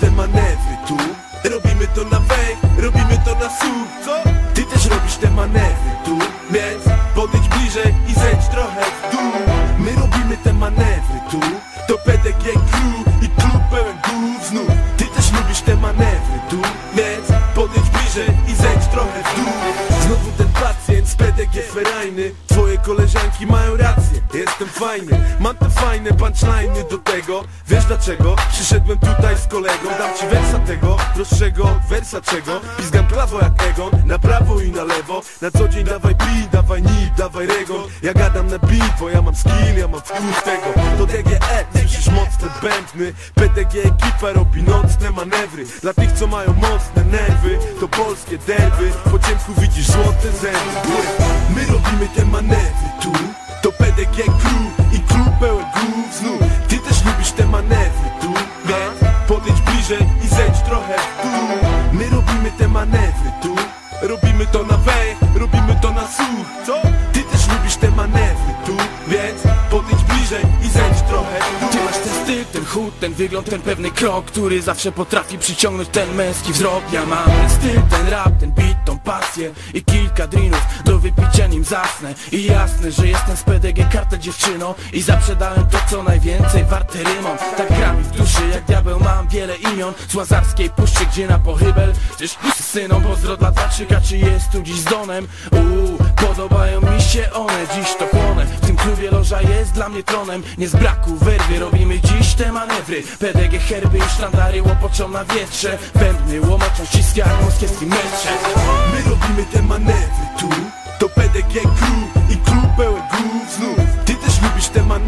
te manewry tu. Robimy to na wej, robimy to na słuch Co? Ty też robisz te manewry tu. Więc podejdź bliżej i zejdź trochę w dół. My robimy te manewry tu. To PDG Crew i klub pełen głów znów. Ty też lubisz te manewry tu. Więc podejdź bliżej i zejdź trochę w dół. Znowu ten pacjent z PDG ferajny. Twoje koleżanki mają rację, jestem fajny. Mam te fajne punchline'y do tego Wiesz dlaczego? Przyszedłem tutaj z kolegą Dam ci wersa tego, prostszego wersa czego? Pizgam prawo jak Egon, na prawo i na lewo. Na co dzień dawaj beat, dawaj nip, dawaj regon. Ja gadam na beat, bo ja mam skill, ja mam wpływ tego. To DGE, słyszysz mocne bębny. PDG ekipa robi nocne manewry. Dla tych co mają mocne nerwy To polskie derby, po ciemku widzisz złote zęby. My robimy te manewry tu dół My robimy te manewry tu. Robimy to na wej, robimy to na słuch Co? Ty też lubisz te manewry tu Więc podejdź bliżej i zejdź trochę dół Ty masz ten styl, ten chód, ten wygląd, ten pewny krok Który zawsze potrafi przyciągnąć ten męski wzrok. Ja mam ten styl, ten rap, ten beat, tą pasję I kilka drinów do wypicia nim zasnę. I jasne, że jestem z PDG kartę dziewczyną I zaprzedałem to co najwięcej warte rymą. Tak gra mi w duszy jak diabeł wiele imion Z Łazarskiej puszczy, gdzie na pochybel z syną pozdro dla Taczyka Czy jest tu dziś z Donem? Uuu, podobają mi się one Dziś to chłonę, w tym klubie loża jest dla mnie tronem. Nie z braku werwy robimy dziś te manewry. PDG herby i sztandary łopoczą na wietrze. Bębny łomoczą ściski jak moskiewski mecze My robimy te manewry tu To PDG Crew